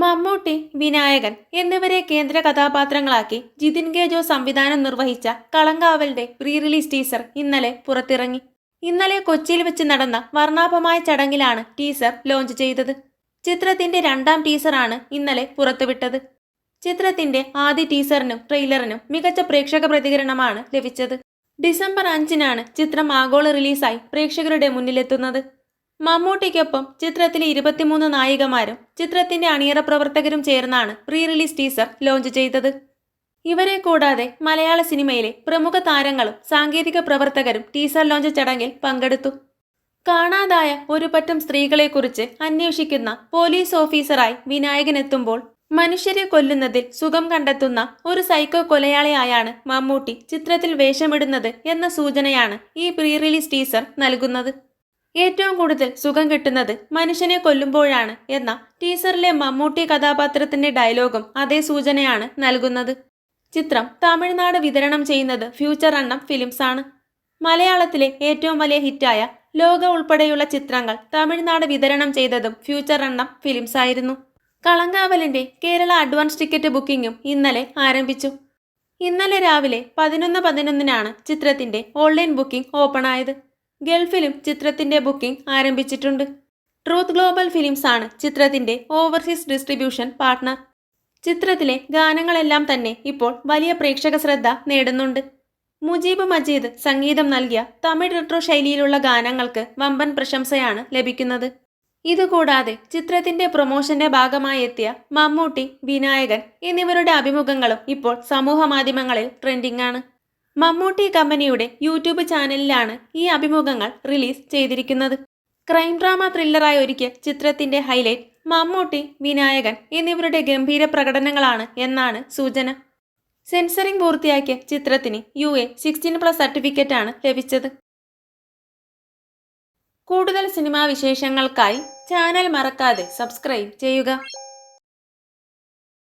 മമ്മൂട്ടി വിനായകൻ എന്നിവരെ കേന്ദ്ര കഥാപാത്രങ്ങളാക്കി ജിതിൻ കെ ജോ സംവിധാനം നിർവഹിച്ച കളങ്കാവലിന്റെ പ്രീ റിലീസ് ടീസർ ഇന്നലെ പുറത്തിറങ്ങി. ഇന്നലെ കൊച്ചിയിൽ വെച്ച് നടന്ന വർണാഭമായ ചടങ്ങിലാണ് ടീസർ ലോഞ്ച് ചെയ്തത്. ചിത്രത്തിന്റെ രണ്ടാം ടീസറാണ് ഇന്നലെ പുറത്തുവിട്ടത്. ചിത്രത്തിന്റെ ആദ്യ ടീസറിനും ട്രെയിലറിനും മികച്ച പ്രേക്ഷക പ്രതികരണമാണ് ലഭിച്ചത്. ഡിസംബർ അഞ്ചിനാണ് ചിത്രം ആഗോള റിലീസായി പ്രേക്ഷകരുടെ മുന്നിലെത്തുന്നത്. മമ്മൂട്ടിക്കൊപ്പം ചിത്രത്തിലെ ഇരുപത്തിമൂന്ന് നായികമാരും ചിത്രത്തിന്റെ അണിയറ പ്രവർത്തകരും ചേർന്നാണ് പ്രീ റിലീസ് ടീസർ ലോഞ്ച് ചെയ്തത്. ഇവരെ കൂടാതെ മലയാള സിനിമയിലെ പ്രമുഖ താരങ്ങളും സാങ്കേതിക പ്രവർത്തകരും ടീസർ ലോഞ്ച് ചടങ്ങിൽ പങ്കെടുത്തു. കാണാതായ ഒരു പറ്റം സ്ത്രീകളെക്കുറിച്ച് അന്വേഷിക്കുന്ന പോലീസ് ഓഫീസറായി വിനായകൻ എത്തുമ്പോൾ മനുഷ്യരെ കൊല്ലുന്നതിൽ സുഖം കണ്ടെത്തുന്ന ഒരു സൈക്കോ കൊലയാളിയായാണ് മമ്മൂട്ടി ചിത്രത്തിൽ വേഷമിടുന്നത് എന്ന സൂചനയാണ് ഈ പ്രീ റിലീസ് ടീസർ നൽകുന്നത്. ഏറ്റവും കൂടുതൽ സുഖം കിട്ടുന്നത് മനുഷ്യനെ കൊല്ലുമ്പോഴാണ് എന്ന ടീസറിലെ മമ്മൂട്ടി കഥാപാത്രത്തിന്റെ ഡയലോഗും അതേ സൂചനയാണ് നൽകുന്നത്. ചിത്രം തമിഴ്നാട് വിതരണം ചെയ്യുന്നത് ഫ്യൂച്ചർ അണ്ണം ഫിലിംസ് ആണ്. മലയാളത്തിലെ ഏറ്റവും വലിയ ഹിറ്റായ ലോക ഉൾപ്പെടെയുള്ള ചിത്രങ്ങൾ തമിഴ്നാട് വിതരണം ചെയ്തതും ഫ്യൂച്ചർ അണ്ണം ഫിലിംസ് ആയിരുന്നു. കളങ്കാവലിന്റെ കേരള അഡ്വാൻസ് ടിക്കറ്റ് ബുക്കിംഗും ഇന്നലെ ആരംഭിച്ചു. ഇന്നലെ രാവിലെ പതിനൊന്ന് പതിനൊന്നിനാണ് ചിത്രത്തിന്റെ ഓൺലൈൻ ബുക്കിംഗ് ഓപ്പൺ ആയത്. ഗൾഫിലും ചിത്രത്തിന്റെ ബുക്കിംഗ് ആരംഭിച്ചിട്ടുണ്ട്. ട്രൂത്ത് ഗ്ലോബൽ ഫിലിംസ് ആണ് ചിത്രത്തിന്റെ ഓവർസീസ് ഡിസ്ട്രിബ്യൂഷൻ പാർട്ട്ണർ ചിത്രത്തിലെ ഗാനങ്ങളെല്ലാം തന്നെ ഇപ്പോൾ വലിയ പ്രേക്ഷക ശ്രദ്ധ നേടുന്നുണ്ട്. മുജീബ് മജീദ് സംഗീതം നൽകിയ തമിഴ് റെട്രോ ശൈലിയിലുള്ള ഗാനങ്ങൾക്ക് വമ്പൻ പ്രശംസയാണ് ലഭിക്കുന്നത്. ഇതുകൂടാതെ ചിത്രത്തിന്റെ പ്രൊമോഷന്റെ ഭാഗമായി എത്തിയ മമ്മൂട്ടി വിനായകൻ എന്നിവരുടെ അഭിമുഖങ്ങളും ഇപ്പോൾ സമൂഹ മാധ്യമങ്ങളിൽ ട്രെൻഡിംഗ് ആണ്. മമ്മൂട്ടി കമ്പനിയുടെ യൂട്യൂബ് ചാനലിലാണ് ഈ അഭിമുഖങ്ങൾ റിലീസ് ചെയ്തിരിക്കുന്നത്. ക്രൈം ഡ്രാമ ത്രില്ലറായി ഒരുക്കിയ ചിത്രത്തിന്റെ ഹൈലൈറ്റ് മമ്മൂട്ടി വിനായകൻ എന്നിവരുടെ ഗംഭീര പ്രകടനങ്ങളാണ് എന്നാണ് സൂചന. സെൻസറിംഗ് പൂർത്തിയാക്കിയ ചിത്രത്തിന് യു എ സിക്സ്റ്റീൻ പ്ലസ് സർട്ടിഫിക്കറ്റാണ് ലഭിച്ചത്. കൂടുതൽ സിനിമാ വിശേഷങ്ങൾക്കായി ചാനൽ മറക്കാതെ സബ്സ്ക്രൈബ് ചെയ്യുക.